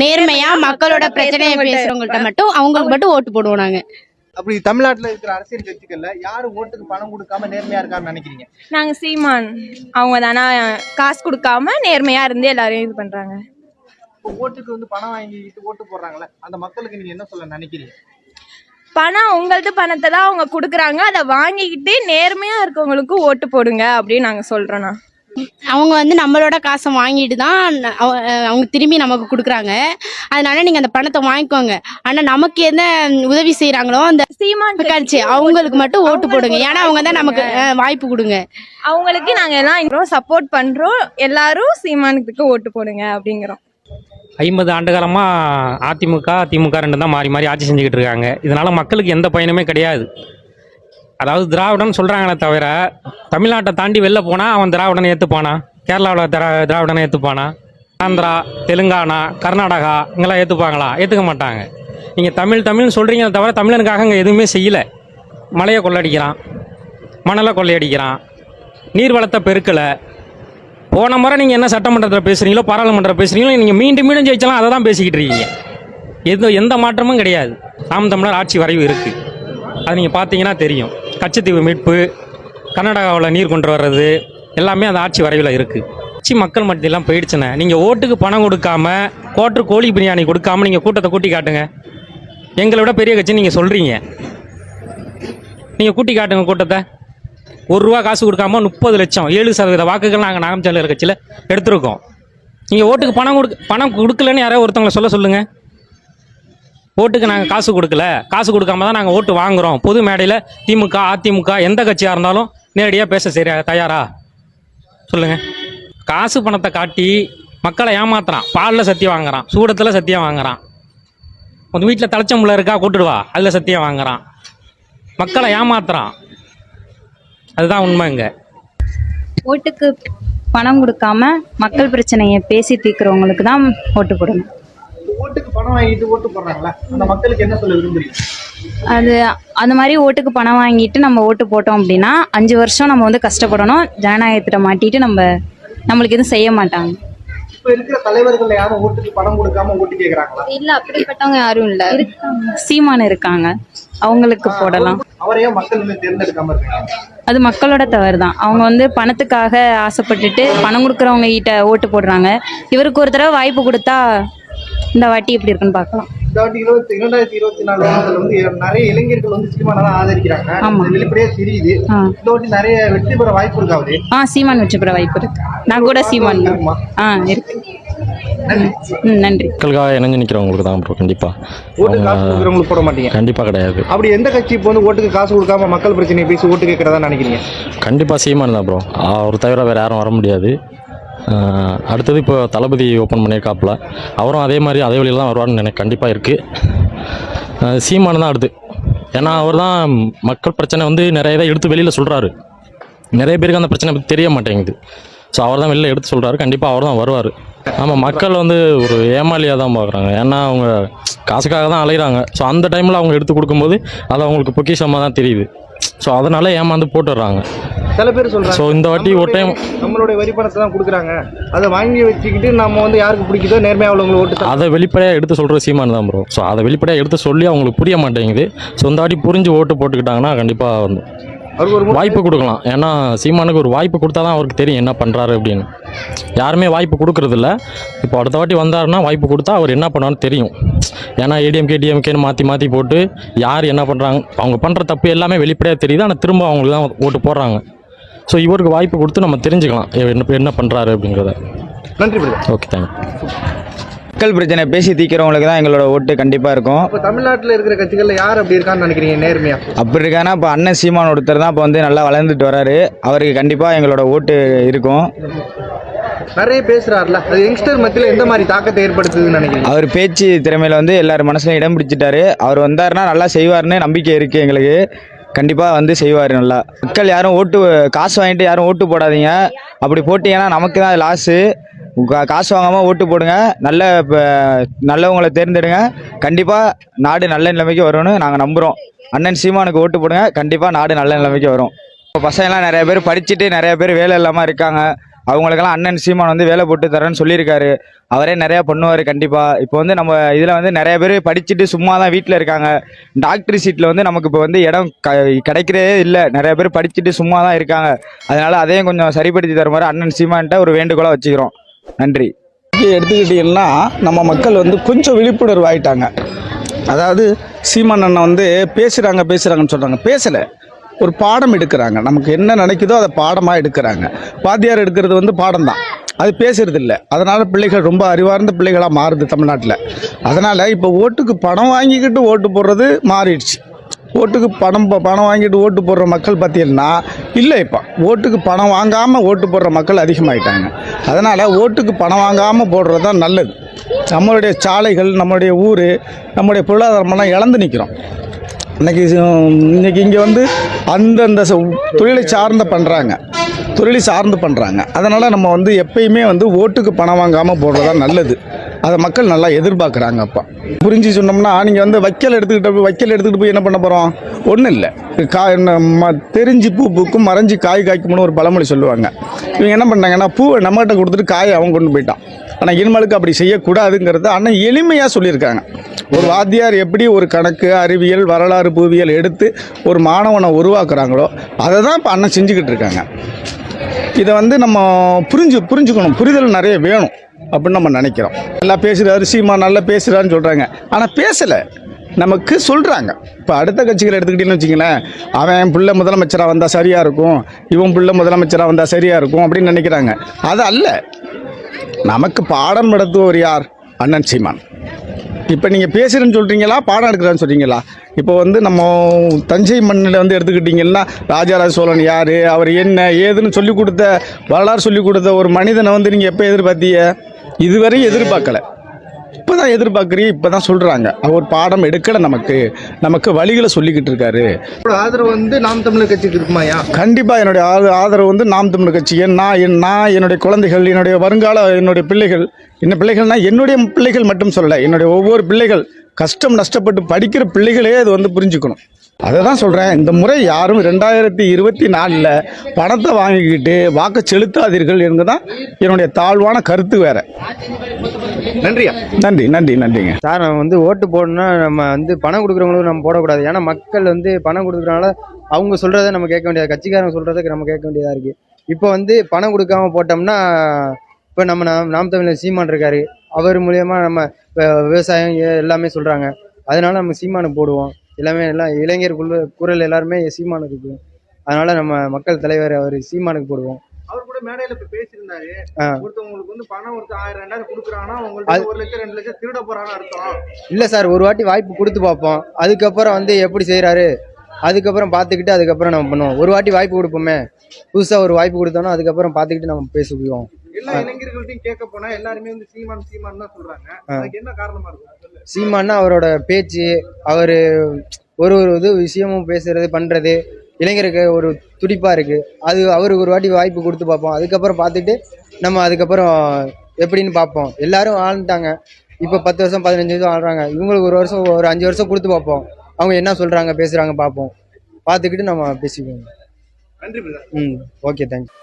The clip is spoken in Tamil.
நேர்மையா மக்களோட பிரச்சனையை பேசுறவங்கள்ட்ட மட்டும் அவங்களுக்கு மட்டும் ஓட்டு போடுவோம் நாங்க. அப்படி தமிழ்நாட்டுல இருக்கிற அரசியல் கட்சிகள்ல யாரு ஓட்டுக்கு பணம் கொடுக்காம நேர்மையா இருக்கான்னு நினைக்கிறீங்க? நாங்க சீமான். அவங்க தானா. காசு கொடுக்காம நேர்மையா இருந்து எல்லாரையும் இது பண்றாங்க. ஓட்டுக்கு வந்து பணம் வாங்கிட்டு ஓட்டு போடுறாங்கல்ல அந்த மக்களுக்கு நீங்க என்ன சொல்ல நினைக்கிறீங்க? பணம் உங்களது பணத்தை தான் அவங்க கொடுக்குறாங்க. அதை வாங்கிக்கிட்டு நேர்மையா இருக்கவங்களுக்கு ஓட்டு போடுங்க அப்படின்னு நாங்க சொல்றோம்ண்ணா அவங்க வந்து நம்மளோட காசை வாங்கிட்டு தான் அவ- அவங்க திரும்பி நமக்கு கொடுக்குறாங்க. அதனால நீங்க அந்த பணத்தை வாங்கிக்கோங்க. ஆனா நமக்கு என்ன உதவி செய்யறாங்களோ அந்த சீமான் கட்சி அவங்களுக்கு மட்டும் ஓட்டு போடுங்க. ஏன்னா அவங்க தான் நமக்கு வாய்ப்பு கொடுங்க. அவங்களுக்கு நாங்க எல்லாம் சப்போர்ட் பண்றோம். எல்லாரும் சீமானுக்கு ஓட்டு போடுங்க அப்படிங்கிறோம். ஐம்பது ஆண்டு காலமாக அதிமுக திமுக ரெண்டு தான் மாறி மாறி ஆட்சி செஞ்சுக்கிட்டு இருக்காங்க. இதனால மக்களுக்கு எந்த பயனுமே கிடையாது. அதாவது திராவிடன் சொல்கிறாங்களே தவிர தமிழ்நாட்டை தாண்டி வெளில போனால் அவன் திராவிடனை ஏற்றுப்பானா கேரளாவில் திரா திராவிடனை ஏற்றுப்பானா ஆந்திரா தெலுங்கானா கர்நாடகா இங்கெல்லாம் ஏற்றுப்பாங்களா ஏற்றுக்க மாட்டாங்க. நீங்கள் தமிழ் தமிழ்னு சொல்கிறீங்களே தவிர தமிழனுக்காக இங்கே எதுவுமே செய்யலை. மலையை கொள்ளடிக்கிறான். மணலை கொள்ளையடிக்கிறான். நீர்வளத்தை பெருக்கலை. போன முறை நீங்கள் என்ன சட்டமன்றத்தில் பேசுகிறீங்களோ பாராளுமன்றத்தில் பேசுகிறீங்களோ நீங்கள் மீண்டும் மீண்டும் ஜெயிச்சலாம் அதை தான் பேசிக்கிட்டு இருக்கீங்க. எந்த எந்த மாற்றமும் கிடையாது. நாம் தமிழர் ஆட்சி வரைவு இருக்குது அது நீங்கள் பார்த்தீங்கன்னா தெரியும். கச்சத்தீவு மீட்பு கர்நாடகாவில் நீர் கொண்டு வர்றது எல்லாமே அந்த ஆட்சி வரைவில் இருக்குது ஆட்சி மக்கள் மத்தியெல்லாம் போயிடுச்சுண்ணே. நீங்கள் ஓட்டுக்கு பணம் கொடுக்காம கோட்டர் கோழி பிரியாணி கொடுக்காம நீங்கள் கூட்டத்தை கூட்டி காட்டுங்க. எங்களை விட பெரிய கட்சி நீங்கள் சொல்கிறீங்க நீங்கள் கூட்டி காட்டுங்க கூட்டத்தை. ஒரு ரூபா காசு கொடுக்காம முப்பது லட்சம் ஏழு சதவீத வாக்குகள் நாங்கள் நாகம்சாலையர் கட்சியில் எடுத்திருக்கோம். நீங்கள் ஓட்டுக்கு பணம் கொடுக்க பணம் கொடுக்கலன்னு யாராவது ஒருத்தவங்களை சொல்ல சொல்லுங்கள் ஓட்டுக்கு நாங்கள் காசு கொடுக்கல. காசு கொடுக்காம தான் நாங்கள் ஓட்டு வாங்குறோம். பொது மேடையில் திமுக அதிமுக எந்த கட்சியாக இருந்தாலும் நேரடியாக பேச சரியா தயாரா? சொல்லுங்கள் காசு பணத்தை காட்டி மக்களை ஏமாத்துறான். பாலில் சத்தியம் வாங்குறான். சூடத்தில் சத்தியம் வாங்குறான். உன் வீட்டில் தலைச்சம்புல இருக்கா? கூட்டுடுவா அதில் சத்தியம் வாங்குறான். மக்களை ஏமாத்துறான். அதுதான் உண்மை இங்கே. ஓட்டுக்கு பணம் கொடுக்காம மக்கள் பிரச்சனையை பேசி தீர்க்கிறவங்களுக்கு தான் ஓட்டு போடணும். ஓட்டுக்கு பணம் வாங்கிட்டு ஓட்டு போடுறாங்கல்ல அந்த மக்களுக்கு என்ன சொல்ல விரும்புறீங்க? அது அந்த மாதிரி ஓட்டுக்கு பணம் வாங்கிட்டு நம்ம ஓட்டு போட்டோம் அப்படின்னா அஞ்சு வருஷம் நம்ம வந்து கஷ்டப்படணும். ஜனநாயகத்திட்ட மாட்டிட்டு நம்ம நம்மளுக்கு எதுவும் செய்ய மாட்டாங்க. இப்ப இருக்கிற தலைவர்கள் யாரும் ஓட்டுக்கு பணம் கொடுக்காம ஓட்டு கேக்குறாங்களா? இல்ல அப்படிப்பட்டவங்க யாரும் இல்ல. சீமான் இருக்காங்க. அவங்களுக்கு போடலாம். அவரையே மக்கள் தேர்ந்தெடுக்காம இருக்காங்க. அது மக்களோட தவறு தான். அவங்க வந்து பணத்துக்காக ஆசைப்பட்டுட்டு பணம் கொடுக்குறவங்க கிட்ட ஓட்டு போடுறாங்க. இவருக்கு ஒரு தடவை வாய்ப்பு கொடுத்தா இந்த வாட்டி எப்படி இருக்குன்னு பார்க்கலாம். இந்த வாட்டி இருபத்தி இரண்டாயிரத்தி இருபத்தி நாலு தேர்தல் வந்து நிறைய இளைஞர்கள் வந்து சீமானை தான் ஆதரிக்கிறாங்க வெளிப்படையா தெரியுது ஆ. இந்த வாட்டி நிறைய வெற்றி பெற வாய்ப்பு இருக்கா அவரு? ஆ சீமான் வெற்றி பெற வாய்ப்பு இருக்கு. நான் கூட சீமான்? ஆ இருக்கு. நன்றி. மக்களுக்காக இணைஞ்சு நிற்கிறவங்களுக்கு தான் ப்ரோ கண்டிப்பாக ஓட்டுக்கு காசு கொடுக்குறவங்களுக்கு போட மாட்டீங்க. கண்டிப்பாக கிடையாது. அப்படி எந்த கட்சி இப்போ வந்து ஓட்டுக்கு காசு கொடுக்காம மக்கள் பிரச்சனையை பேசி ஓட்டு கேட்கறதா நினைக்கிறீங்க? கண்டிப்பாக சீமான் தான் ப்ரோ அவர் தவிர வேறு யாரும் வர முடியாது. அடுத்தது இப்போ தளபதி ஓப்பன் பண்ணியிருக்காப்புல அவரும் அதே மாதிரி அதே வழியில் தான் வருவார்னு எனக்கு கண்டிப்பாக இருக்குது சீமான் தான் அடுத்து. ஏன்னா அவர் தான் மக்கள் பிரச்சனை வந்து நிறைய இதை எடுத்து வெளியில் சொல்கிறாரு நிறைய பேருக்கு அந்த பிரச்சனை பற்றி தெரிய மாட்டேங்குது. ஸோ அவர் தான் வெளில எடுத்து சொல்கிறாரு கண்டிப்பாக அவர் தான் வருவார். ஆமாம் மக்கள் வந்து ஒரு ஏமாளியாக தான் பார்க்குறாங்க. ஏன்னா அவங்க காசுக்காக தான் அலைகிறாங்க ஸோ அந்த டைமில் அவங்க எடுத்து கொடுக்கும்போது அது அவங்களுக்கு பொக்கிஷமாக தான் தெரியுது. ஸோ அதனால் ஏமாந்து போட்டுடுறாங்க சில பேர் சொல்றாங்க ஸோ இந்த வாட்டி ஒரு டைம் நம்மளுடைய வரி பணத்தை தான் கொடுக்குறாங்க. அதை வாங்கி வச்சுக்கிட்டு நம்ம வந்து யாருக்கு பிடிக்குதோ நேர்மையா உள்ளவங்களை ஓட்டு அதை வெளிப்படையாக எடுத்து சொல்கிற சீமான் தான் ப்ரோ ஸோ அதை வெளிப்படையாக எடுத்து சொல்லி அவங்களுக்கு புரிய மாட்டேங்குது. ஸோ இந்த வாட்டி புரிஞ்சு ஓட்டு போட்டுக்கிட்டாங்கன்னா கண்டிப்பாக வந்து வாய்ப்பு கொடுக்கலாம். ஏன்னா சீமானுக்கு ஒரு வாய்ப்பு கொடுத்தா தான் அவருக்கு தெரியும் என்ன பண்ணுறாரு அப்படின்னு. யாருமே வாய்ப்பு கொடுக்கறதில்ல. இப்போ அடுத்த வாட்டி வந்தாருன்னா வாய்ப்பு கொடுத்தா அவர் என்ன பண்ணுவான்னு தெரியும். ஏன்னா ஏடிஎம்கே டிஎம்கேன்னு மாற்றி மாற்றி போட்டு யார் என்ன பண்ணுறாங்க அவங்க பண்ணுற தப்பு எல்லாமே வெளிப்படையாக தெரியுது. ஆனால் திரும்ப அவங்களுக்கு தான் ஓட்டு போடுறாங்க. ஸோ இவருக்கு வாய்ப்பு கொடுத்து நம்ம தெரிஞ்சுக்கலாம். என்ன என்ன பண்ணுறாரு அப்படிங்கிறத. நன்றி ஓகே தேங்க்யூ மக்கள் பிரச்சனை பேசி தீர்க்கிறவங்களுக்கு தான் எங்களோட ஓட்டு கண்டிப்பாக இருக்கும். இப்போ தமிழ்நாட்டில் இருக்கிற கட்சிகள்ல யார் அப்படி இருக்கான்னு நினைக்கிறீங்க நேர்மையா? அப்படி இருக்கானா இப்போ அண்ணன் சீமான் ஒருத்தர் தான் இப்போ வந்து நல்லா வளர்ந்துட்டு வராரு. அவருக்கு கண்டிப்பாக எங்களோட ஓட்டு இருக்கும். நிறைய பேசுறாருல அது யங்ஸ்டர் மத்தியில எந்த மாதிரி தாக்கத்தை ஏற்படுத்துதுன்னு நினைக்கிறீங்க? அவர் பேச்சு திறமையில வந்து எல்லார் மனசுலையும் இடம் பிடிச்சிட்டாரு. அவர் வந்தாருன்னா நல்லா செய்வார்னு நம்பிக்கை இருக்குது எங்களுக்கு. கண்டிப்பாக வந்து செய்வார் நல்லா. மக்கள் யாரும் ஓட்டு காசு வாங்கிட்டு யாரும் ஓட்டு போடாதீங்க. அப்படி போட்டீங்கன்னா நமக்கு தான் லாஸு காசு வாங்காமல் ஓட்டு போடுங்க. நல்ல நல்லவங்களை தேர்ந்தெடுங்க. கண்டிப்பாக நாடு நல்ல நிலைமைக்கு வரும்னு நாங்கள் நம்புகிறோம் அண்ணன் சீமானுக்கு ஓட்டு போடுங்க. கண்டிப்பாக நாடு நல்ல நிலைமைக்கு வரும். இப்போ பசங்கள்லாம் நிறைய பேர் படிச்சுட்டு நிறைய பேர் வேலை இல்லாமல் இருக்காங்க. அவங்களுக்கெல்லாம் அண்ணன் சீமான் வந்து வேலை போட்டு தரேன்னு சொல்லியிருக்காரு. அவரே நிறையா பண்ணுவார் கண்டிப்பாக இப்போ வந்து நம்ம இதில் வந்து நிறைய பேர் படிச்சுட்டு சும்மா தான் வீட்டில் இருக்காங்க. டாக்டர் சீட்டில் வந்து நமக்கு இப்போ வந்து இடம் க கிடைக்கிறதே இல்லை. நிறைய பேர் படிச்சுட்டு சும்மா தான் இருக்காங்க. அதனால் அதையும் கொஞ்சம் சரிப்படுத்தி தர மாதிரி அண்ணன் சீமான்ட்ட ஒரு வேண்டுகோளாக வச்சுக்கிறோம். நன்றி. எடுத்துக்கிட்டிங்கன்னா நம்ம மக்கள் வந்து கொஞ்சம் விழிப்புணர்வு ஆயிட்டாங்க அதாவது சீமான் அண்ணன் வந்து பேசுகிறாங்க பேசுகிறாங்கன்னு சொல்கிறாங்க பேசலை. ஒரு பாடம் எடுக்கிறாங்க. நமக்கு என்ன நினைக்குதோ அதை பாடமாக எடுக்கிறாங்க. வாத்தியார் எடுக்கிறது வந்து பாடம் தான் அது பேசுறது இல்லை அதனால் பிள்ளைகள் ரொம்ப அறிவார்ந்த பிள்ளைகளாக மாறுது தமிழ்நாட்டில். அதனால் இப்போ ஓட்டுக்கு பணம் வாங்கிக்கிட்டு ஓட்டு போடுறது மாறிடுச்சு. ஓட்டுக்கு பணம் ப- பணம் வாங்கிட்டு ஓட்டு போடுற மக்கள் பார்த்தீங்கன்னா இல்லை இப்போ. ஓட்டுக்கு பணம் வாங்காமல் ஓட்டு போடுற மக்கள் அதிகமாகிட்டாங்க அதனால் ஓட்டுக்கு பணம் வாங்காமல் போடுறது தான் நல்லது. நம்மளுடைய சாலைகள் நம்மளுடைய ஊர் நம்முடைய பொருளாதாரமெல்லாம் இழந்து நிற்கிறோம் இன்றைக்கி இன்றைக்கி இங்கே வந்து அந்தந்த தொழிலை சார்ந்த பண்ணுறாங்க தொழிலை சார்ந்து பண்ணுறாங்க அதனால் நம்ம வந்து எப்பயுமே வந்து ஓட்டுக்கு பணம் வாங்காமல் போடுறதா நல்லது. அதை மக்கள் நல்லா எதிர்பார்க்குறாங்க அப்போ. புரிஞ்சு சொன்னோம்னா நீங்கள் வந்து வைக்கல் எடுத்துக்கிட்ட போய் வைக்கல் எடுத்துக்கிட்டு போய் என்ன பண்ண போகிறோம் ஒன்றும் இல்லை. கா என்ன, ம- தெரிஞ்சு பூ பூக்கும் மறைஞ்சு காய் காய்க்கும்னு ஒரு பழமொழி சொல்லுவாங்க. இவங்க என்ன பண்ணாங்கன்னா பூவை நம்மகிட்ட கொடுத்துட்டு காயை அவன் கொண்டு போயிட்டான். ஆனால் இனிமேலுக்கு அப்படி செய்யக்கூடாதுங்கிறது அண்ணன் எளிமையாக சொல்லியிருக்காங்க. ஒரு வாத்தியார் எப்படி ஒரு கணக்கு அறிவியல் வரலாறு பூவியல் எடுத்து ஒரு மாணவனை உருவாக்குறாங்களோ அதை தான் இப்போ அண்ணன் செஞ்சுக்கிட்டு இருக்காங்க. இதை வந்து நம்ம புரிஞ்சு புரிஞ்சுக்கணும். புரிதல் நிறைய வேணும் அப்படின்னு நம்ம நினைக்கிறோம். நல்லா பேசுகிறாரு சீமா நல்லா பேசுகிறான்னு சொல்கிறாங்க ஆனால் பேசலை. நமக்கு சொல்கிறாங்க இப்போ அடுத்த கட்சிகளை எடுத்துக்கிட்டீங்கன்னு வச்சிங்களேன் அவன் பிள்ளை முதலமைச்சராக வந்தால் சரியாக இருக்கும். இவன் பிள்ளை முதலமைச்சராக வந்தால் சரியாக இருக்கும் அப்படின்னு நினைக்கிறாங்க. அது அல்ல. நமக்கு பாடம் நடத்துவோர் யார்? அண்ணன் சீமான். இப்போ நீங்கள் பேசுகிறேன்னு சொல்கிறீங்களா பாடம் எடுக்கிறான்னு சொல்கிறீங்களா இப்போ வந்து நம்ம தஞ்சை மண்ணில் வந்து எடுத்துக்கிட்டிங்கன்னா ராஜராஜ சோழன் யார்? அவர் என்ன ஏதுன்னு சொல்லி கொடுத்த வரலாறு சொல்லி கொடுத்த ஒரு மனிதனை வந்து நீங்கள் எப்போ எதிர்பார்த்தீங்க? இதுவரையும் எதிர்பார்க்கலை. தான் எதிர்பார்க்குறீங்க? இப்போ தான் சொல்கிறாங்க அவர் பாடம் எடுக்கலை நமக்கு. நமக்கு வழிகளை சொல்லிக்கிட்டு இருக்காரு. ஆதரவு வந்து நாம் தமிழர் கட்சிக்கு இருக்குமாயா கண்டிப்பாக என்னுடைய ஆத- ஆதரவு வந்து நாம் தமிழர் கட்சி. நான் என் நான் என்னுடைய குழந்தைகள் என்னுடைய வருங்கால என்னுடைய பிள்ளைகள் என்ன பிள்ளைகள்னா என்னுடைய பிள்ளைகள் மட்டும் சொல்லலை என்னுடைய ஒவ்வொரு பிள்ளைகள் கஷ்டம் நஷ்டப்பட்டு படிக்கிற பிள்ளைகளே அது வந்து புரிஞ்சுக்கணும். அதை தான் சொல்கிறேன் இந்த முறை யாரும் ரெண்டாயிரத்தி இருபத்தி நாலில் பணத்தை வாங்கிக்கிட்டு வாக்கு செலுத்தாதீர்கள் என்பதுதான் என்னுடைய தாழ்வான கருத்து வேற. நன்றியா நன்றி நன்றி நன்றிங்க. சார் நம்ம வந்து ஓட்டு போடணும்னா நம்ம வந்து பணம் கொடுக்குறவங்களுக்கு நம்ம போடக்கூடாது. ஏன்னா மக்கள் வந்து பணம் கொடுக்குறனால அவங்க சொல்கிறத நம்ம கேட்க வேண்டியது கட்சிக்காரங்க சொல்கிறதுக்கு நம்ம கேட்க வேண்டியதாக இருக்குது இப்போ வந்து பணம் கொடுக்காம போட்டோம்னா இப்போ நம்ம நாம் நாம் தமிழர் சீமான் இருக்காரு. அவர் மூலயமா நம்ம விவசாயம் எல்லாமே சொல்கிறாங்க அதனால நம்ம சீமானுக்கு போடுவோம். எல்லாமே எல்லாம் இளைஞர் குழு- குரல் எல்லாருமே சீமானுக்கு இருக்கு அதனால நம்ம மக்கள் தலைவர் அவர் சீமானுக்கு போடுவோம். அவர் கூட மேடையில இப்ப பேசியிருந்தாரு. ஒருத்தவங்களுக்கு வந்து பணம் ஒருத்தர் ஆயிரம் ரெண்டாயிரம் கொடுக்குறாங்கன்னா உங்களுக்கு ஒரு லட்சம் ரெண்டு லட்சம் திருட போறான்னு அர்த்தம். இல்லை சார் ஒரு வாட்டி வாய்ப்பு கொடுத்து பார்ப்போம். அதுக்கப்புறம் வந்து எப்படி செய்கிறாரு அதுக்கப்புறம் பார்த்துக்கிட்டு அதுக்கப்புறம் நம்ம பண்ணுவோம். ஒரு வாட்டி வாய்ப்பு கொடுப்போமே. புதுசாக ஒரு வாய்ப்பு கொடுத்தோம்னா அதுக்கப்புறம் பார்த்துக்கிட்டு நம்ம பேசிக்குவோம். எல்லா இளைஞர்கள்ட்டையும் கேட்க போனா எல்லாருமே வந்து சீமான் சீமான் தான் சொல்றாங்க. அதுக்கு என்ன காரணமா இருக்கும்? சீமான்னா அவரோட பேச்சு அவர் ஒரு ஒரு இது விஷயமும் பேசுறது பண்ணுறது இளைஞருக்கு ஒரு துடிப்பாக இருக்குது அது அவருக்கு ஒரு வாட்டி வாய்ப்பு கொடுத்து பார்ப்போம். அதுக்கப்புறம் பார்த்துட்டு நம்ம அதுக்கப்புறம் எப்படின்னு பார்ப்போம். எல்லாரும் வாழ்ந்துட்டாங்க இப்போ பத்து வருஷம் பதினஞ்சு வருஷம் வாழ்றாங்க இவங்களுக்கு ஒரு வருஷம் ஒரு அஞ்சு வருஷம் கொடுத்து பார்ப்போம். அவங்க என்ன சொல்கிறாங்க பேசுகிறாங்க பார்ப்போம். பார்த்துக்கிட்டு நம்ம பேசிக்குவோம். நன்றி ம் ஓகே தேங்க்ஸ்